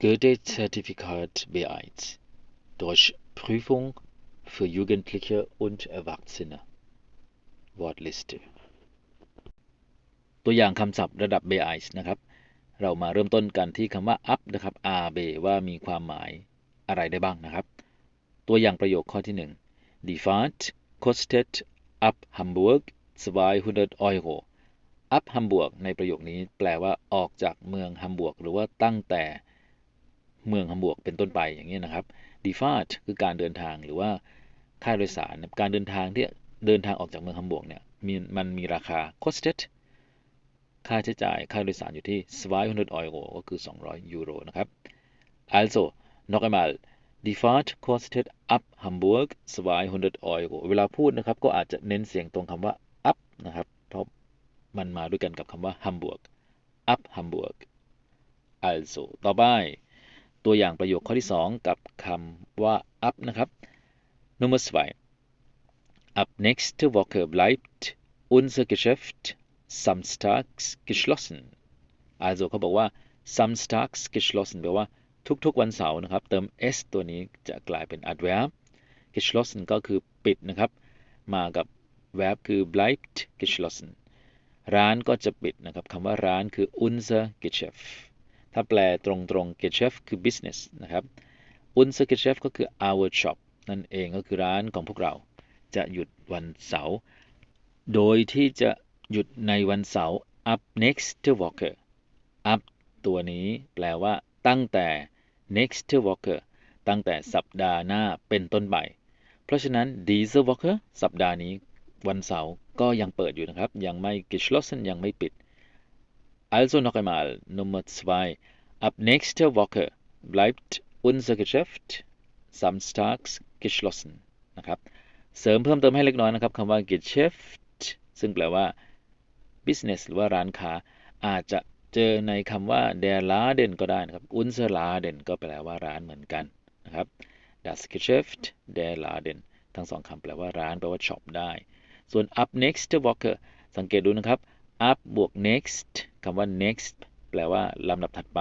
Goethe-Zertifikat B1 Deutsch Prüfung für Jugendliche und Erwachsene Wortliste ตัวอย่างคำศัพท์ระดับ B1 นะครับ เรามาเริ่มต้นกันที่คำว่า up นะครับ r b ว่ามีความหมายอะไรได้บ้างนะครับ ตัวอย่างประโยคข้อที่ 1 Die Fahrt kostet ab Hamburg 200 Euro up Hamburg ในประโยคนี้แปลว่าออกจากเมืองฮัมบวก หรือว่าตั้งแต่ เมืองฮัมบวกเป็นต้นไปอย่างนี้นะครับ d e f a r t คือการเดินทางหรือว่าค่าโดยสารการเดินทางที่เดินทางออกจากเมืองฮัมบวกเนี่ยมีมันมีราคา kostet ค่าใช้จ่ายค่าโดยสารอยู่ที่200 Euro ก็คือ 200 ยูโรนะครับ also noch einmal die Fahrt kostet ab Hamburg 200 Euro เวลาพูดนะครับ ก็อาจจะเน้นเสียงตรงคำว่า up นะครับ เพราะมันมาด้วยกันกับคำว่า Hamburg up Hamburg also ต่อไป ตัวอย่างประโยคข้อที่ 2 กับคำว่า up นะครับ Nummer 2 ab nächste Woche bleibt unser Geschäft samstags geschlossen also เขาบอกว่า samstags geschlossen แปลว่าทุกๆวันเสาร์นะครับ เติม s ตัวนี้จะกลายเป็น adverb geschlossen ก็คือปิดนะครับ มากับ verb คือ bleibt geschlossen ร้านก็จะปิดนะครับคำว่าร้านคือ unser Geschäft ถ้าแปลตรงๆ Geschäft คือ business นะครับ unser Geschäft ก็คือ our shop นั่นเองก็คือร้านของพวกเรา จะหยุดวันเสาร์ โดยที่จะหยุดในวันเสาร์ up next Woche up ตัวนี้แปลว่า ตั้งแต่ next Woche ตั้งแต่สัปดาห์หน้าเป็นต้นไป เพราะฉะนั้น diese Woche สัปดาห์นี้วันเสาร์ก็ยังเปิดอยู่นะครับ ยังไม่ geschlossen ยังไม่ปิด also noch einmal Nummer 2 ab nächster Woche bleibt unser Geschäft samstags geschlossen นะครับเสริมเพิ่มเติมให้เล็กน้อยนะครับคำว่า Geschäft ซึ่งแปลว่า business หรือว่าร้านค้า อาจจะเจอในคำว่า der Laden ก็ได้นะครับ unser Laden ก็แปลว่าร้านเหมือนกันนะครับ das Geschäft der Laden ทั้งสองคำแปลว่าร้านแปลว่าช็อปได้ ส่วน up next Woche สังเกตดูนะครับ up บวก next คำว่า next แปลว่าลำดับถัดไป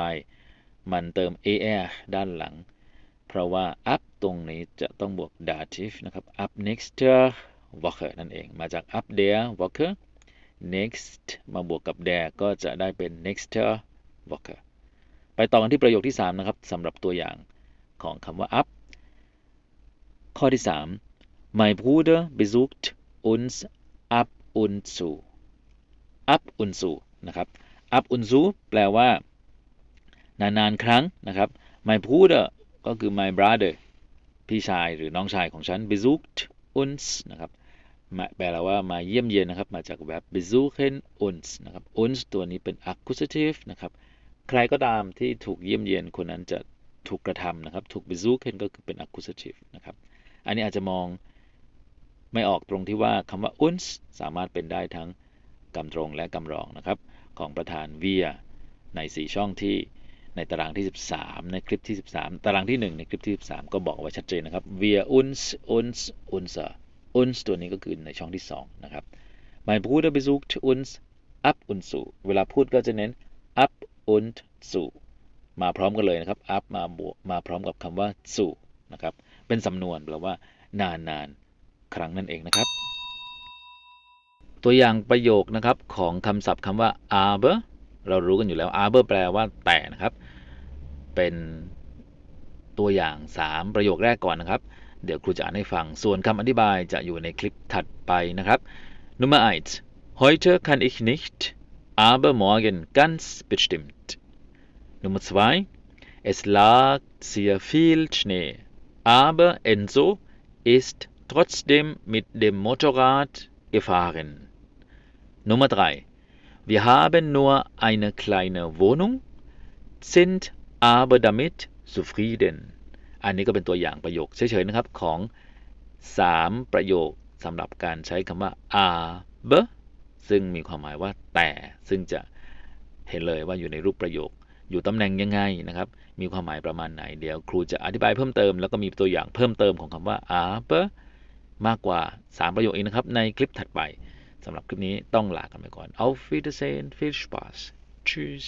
มันเติม er ด้านหลัง เพราะว่า up ตรงนี้จะต้องบวก dative นะครับ up next Woche นั่นเอง มาจาก up der Woche next มาบวกกับ there ก็จะได้เป็น next Woche ไปต่อกันที่ประโยคที่ 3 นะครับสำหรับตัวอย่างของคำว่า up ข้อที่ 3 mein Bruder besucht uns ab und zu ab und zu นะครับ ab und zu แปลว่า นานๆ ครั้งนะครับ mein Bruder ก็คือ my brother พี่ชายหรือน้องชายของฉัน besucht uns นะครับแปลว่ามาเยี่ยมเยียนนะครับ มาจากแบบ besuchen uns นะครับ uns ตัวนี้เป็น accusative นะครับ ใครก็ตามที่ถูกเยี่ยมเยียนคนนั้นจะถูกกระทำนะครับ ถูก besuchen ก็คือเป็น accusative นะครับ อันนี้อาจจะมองไม่ออกตรงที่ว่าคำว่า uns สามารถเป็นได้ทั้ง กำตรงและกำรองนะครับ ของประธาน wir ใน 4 ช่องที่ในตารางที่ 13 ในคลิปที่ 13 ตารางที่ 1 ในคลิปที่ 13 ก็บอกไว้ชัดเจนนะครับ wir uns uns unser uns ตัวนี้ก็คือในช่องที่ 2 นะครับ mein Bruder besucht uns ab und zu เวลาพูดก็จะเน้น ab und zu มาพร้อมกันเลยนะครับ up มาบวกมาพร้อมกับคำว่า zu นะครับ เป็นสำนวนแปลว่านานนานครั้งนั่นเองนะครับ ตัวอย่างประโยคนะครับของคำศัพท์คำว่า aber เรารู้กันอยู่แล้ว aber แปลว่าแต่นะครับ เป็นตัวอย่าง 3 ประโยคแรกก่อนนะครับ เดี๋ยวครูจะอ่านให้ฟัง ส่วนคำอธิบายจะอยู่ในคลิปถัดไปนะครับ Nummer 1 heute kann ich nicht aber morgen ganz bestimmt Nummer 2 es lag sehr viel Schnee aber Enzo ist trotzdem mit dem Motorrad gefahren Nummer 3 wir haben nur eine kleine Wohnung sind aber damit zufrieden อันนี้ก็เป็นตัวอย่างประโยคเฉยๆนะครับของ 3 ประโยคสำหรับการใช้คำว่า aber ซึ่งมีความหมายว่าแต่ซึ่งจะเห็นเลยว่าอยู่ในรูปประโยค อยู่ตำแหน่งยังไงนะครับ มีความหมายประมาณไหน เดี๋ยวครูจะอธิบายเพิ่มเติม แล้วก็มีตัวอย่างเพิ่มเติมของคำว่า aber มากกว่า 3 ประโยคเองนะครับ ในคลิปถัดไป สำหรับคลิปนี้ต้องลากันไปก่อน Auf Wiedersehen viel Spaß Tschüss